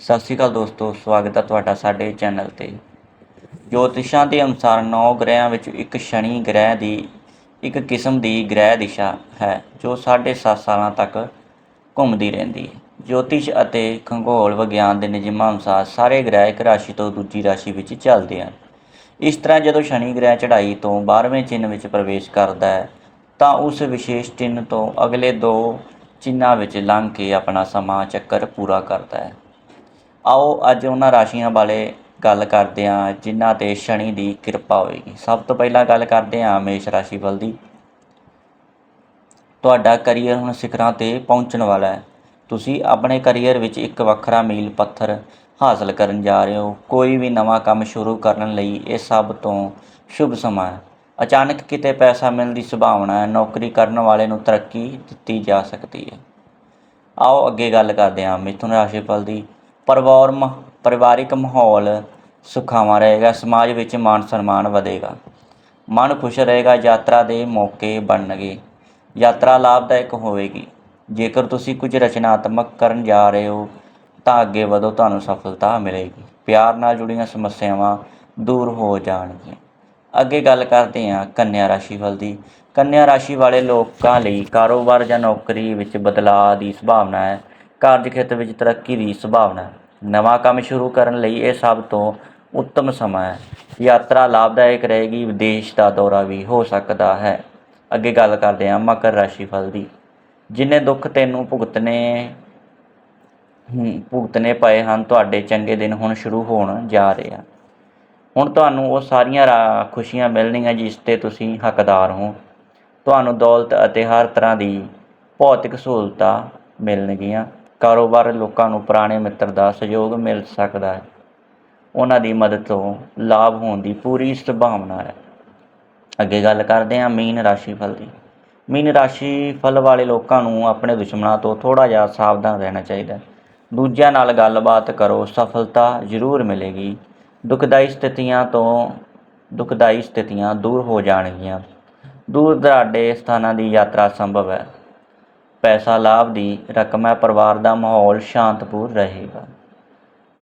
ਸਤਿ ਸ਼੍ਰੀ ਅਕਾਲ ਦੋਸਤੋ, ਸਵਾਗਤ ਹੈ ਤੁਹਾਡਾ ਸਾਡੇ ਚੈਨਲ ਤੇ। ਜੋਤਿਸ਼ਾਂ ਦੇ ਅਨੁਸਾਰ ਨੌ ਗ੍ਰਹਿਆਂ ਵਿੱਚ ਇੱਕ ਸ਼ਨੀ ਗ੍ਰਹਿ ਦੀ, ਇੱਕ ਕਿਸਮ ਦੀ ਗ੍ਰਹਿ ਦਿਸ਼ਾ ਹੈ, ਜੋ 7.5 ਸਾਲਾਂ ਤੱਕ ਘੁੰਮਦੀ ਰਹਿੰਦੀ ਹੈ। ਜੋਤਿਸ਼ ਅਤੇ ਖਗੋਲ ਵਿਗਿਆਨ ਦੇ ਨਿਯਮਾਂ ਅਨੁਸਾਰ ਸਾਰੇ ਗ੍ਰਹਿ ਇੱਕ ਰਾਸ਼ੀ ਤੋਂ ਦੂਜੀ ਰਾਸ਼ੀ ਵਿੱਚ ਚੱਲਦੇ ਹਨ। ਇਸ ਤਰ੍ਹਾਂ ਜਦੋਂ ਸ਼ਨੀ ਗ੍ਰਹਿ ਚੜ੍ਹਾਈ ਤੋਂ 12ਵੇਂ ਚਿੰਨ ਵਿੱਚ ਪ੍ਰਵੇਸ਼ ਕਰਦਾ ਹੈ, ਤਾਂ ਉਸ ਵਿਸ਼ੇਸ਼ ਚਿੰਨ ਤੋਂ ਅਗਲੇ ਦੋ ਚਿੰਨਾਂ ਵਿੱਚ ਲੰਘ ਕੇ ਆਪਣਾ ਸਮਾਂ ਚੱਕਰ ਪੂਰਾ ਕਰਦਾ ਹੈ। ਆਓ ਅੱਜ ਉਹਨਾਂ ਰਾਸ਼ੀਆਂ ਬਾਰੇ ਗੱਲ ਕਰਦੇ ਹਾਂ, ਜਿਨ੍ਹਾਂ ਤੇ ਸ਼ਨੀ ਦੀ ਕਿਰਪਾ ਹੋਵੇਗੀ ਸਭ ਤੋਂ ਪਹਿਲਾਂ ਗੱਲ ਕਰਦੇ ਹਾਂ ਮੇਸ਼ ਰਾਸ਼ੀ ਵੱਲ ਦੀ। ਤੁਹਾਡਾ ਕਰੀਅਰ ਹੁਣ ਸਿਖਰਾਂ ਤੇ ਪਹੁੰਚਣ ਵਾਲਾ ਹੈ। ਤੁਸੀਂ ਆਪਣੇ ਕਰੀਅਰ ਵਿੱਚ ਇੱਕ ਵੱਖਰਾ ਮੀਲ ਪੱਥਰ ਹਾਸਲ ਕਰਨ ਜਾ ਰਹੇ ਹੋ। ਕੋਈ ਵੀ ਨਵਾਂ ਕੰਮ ਸ਼ੁਰੂ ਕਰਨ ਲਈ ਇਹ ਸਭ ਤੋਂ ਸ਼ੁਭ ਸਮਾਂ ਹੈ। ਅਚਾਨਕ ਕਿਤੇ ਪੈਸਾ ਮਿਲਣ ਦੀ ਸੰਭਾਵਨਾ ਹੈ। ਨੌਕਰੀ ਕਰਨ ਵਾਲੇ ਨੂੰ ਤਰੱਕੀ ਦਿੱਤੀ ਜਾ ਸਕਦੀ ਹੈ। ਆਓ ਅੱਗੇ ਗੱਲ ਕਰਦੇ ਹਾਂ ਮਿਥੁਨ ਰਾਸ਼ੀ ਫਲ ਦੀ। ਪਰਿਵਾਰ ਮ- ਪਰਿਵਾਰਿਕ ਮਾਹੌਲ ਸੁਖਾਵਾਂ ਰਹੇਗਾ, ਸਮਾਜ ਵਿੱਚ ਮਾਨ ਸਨਮਾਨ ਵਧੇਗਾ। ਮਨ ਖੁਸ਼ ਰਹੇਗਾ, ਯਾਤਰਾ ਦੇ ਮੌਕੇ ਬਣਨਗੇ। ਯਾਤਰਾ ਲਾਭਦਾਇਕ ਹੋਵੇਗੀ। ਜੇਕਰ ਤੁਸੀਂ ਕੁਝ ਰਚਨਾਤਮਕ ਕਰਨ ਜਾ ਰਹੇ ਹੋ, ਤਾਂ ਅੱਗੇ ਵਧੋ, ਤੁਹਾਨੂੰ ਸਫਲਤਾ ਮਿਲੇਗੀ। ਪਿਆਰ ਨਾਲ ਜੁੜੀਆਂ ਸਮੱਸਿਆਵਾਂ ਦੂਰ ਹੋ ਜਾਣਗੀਆਂ। ਅੱਗੇ ਗੱਲ ਕਰਦੇ ਹਾਂ ਕੰਨਿਆ ਰਾਸ਼ੀ ਵੱਲ ਦੀ। ਕੰਨਿਆ ਰਾਸ਼ੀ ਵਾਲੇ ਲੋਕਾਂ ਲਈ ਕਾਰੋਬਾਰ ਜਾਂ ਨੌਕਰੀ ਵਿੱਚ ਬਦਲਾਅ ਦੀ ਸੰਭਾਵਨਾ ਹੈ। ਕਾਰਜ ਖੇਤਰ ਵਿੱਚ ਤਰੱਕੀ ਦੀ ਸੰਭਾਵਨਾ ਹੈ। ਨਵਾਂ ਕੰਮ ਸ਼ੁਰੂ ਕਰਨ ਲਈ ਇਹ ਸਭ ਤੋਂ ਉੱਤਮ ਸਮਾਂ ਹੈ। ਯਾਤਰਾ ਲਾਭਦਾਇਕ ਰਹੇਗੀ ਵਿਦੇਸ਼ ਦਾ ਦੌਰਾ ਵੀ ਹੋ ਸਕਦਾ ਹੈ। ਅੱਗੇ ਗੱਲ ਕਰਦੇ ਹਾਂ ਮਕਰ ਰਾਸ਼ੀ ਫਲ ਦੀ। ਜਿੰਨੇ ਦੁੱਖ ਤੈਨੂੰ ਭੁਗਤਨੇ ਹਮ, ਭੁਗਤਨੇ ਪਏ ਹਨ ਤੁਹਾਡੇ ਚੰਗੇ ਦਿਨ ਹੁਣ ਸ਼ੁਰੂ ਹੋਣ ਜਾ ਰਹੇ ਆ ਹੁਣ ਤੁਹਾਨੂੰ ਉਹ ਸਾਰੀਆਂ ਰਾ- ਖੁਸ਼ੀਆਂ ਮਿਲਣਗੀਆਂ ਜਿਸ ਤੇ ਤੁਸੀਂ ਹੱਕਦਾਰ ਹੋ। ਤੁਹਾਨੂੰ ਦੌਲਤ ਅਤੇ ਹਰ ਤਰ੍ਹਾਂ ਦੀ ਭੌਤਿਕ ਸਹੂਲਤਾਂ ਮਿਲਣਗੀਆਂ। ਕਾਰੋਬਾਰ ਲੋਕਾਂ ਨੂੰ ਪੁਰਾਣੇ ਮਿੱਤਰ ਦਾ ਸਹਿਯੋਗ ਮਿਲ ਸਕਦਾ ਹੈ। ਉਹਨਾਂ ਦੀ ਮਦਦ ਤੋਂ ਲਾਭ ਹੋਣ ਦੀ ਪੂਰੀ ਸੰਭਾਵਨਾ ਹੈ। ਅੱਗੇ ਗੱਲ ਕਰਦੇ ਹਾਂ ਮੀਨ ਰਾਸ਼ੀ ਫਲ ਦੀ। ਮੀਨ ਰਾਸ਼ੀ ਫਲ ਵਾਲੇ ਲੋਕਾਂ ਨੂੰ ਆਪਣੇ ਦੁਸ਼ਮਣਾਂ ਤੋਂ ਥੋੜਾ ਜਿਹਾ ਸਾਵਧਾਨ ਰਹਿਣਾ ਚਾਹੀਦਾ ਹੈ। ਦੂਜਿਆਂ ਨਾਲ ਗੱਲਬਾਤ ਕਰੋ, ਸਫਲਤਾ ਜ਼ਰੂਰ ਮਿਲੇਗੀ। ਦੁਖਦਾਈ ਸਥਿਤੀਆਂ ਤੋਂ, ਦੁਖਦਾਈ ਸਥਿਤੀਆਂ ਦੂਰ ਹੋ ਜਾਣਗੀਆਂ। ਦੂਰ ਦਰਾਡੇ ਸਥਾਨਾਂ ਦੀ ਯਾਤਰਾ ਸੰਭਵ ਹੈ। ਪੈਸਾ ਲਾਭ ਦੀ ਰਕਮ ਹੈ ਪਰਿਵਾਰ ਦਾ ਮਾਹੌਲ ਸ਼ਾਂਤਪੂਰ ਰਹੇਗਾ।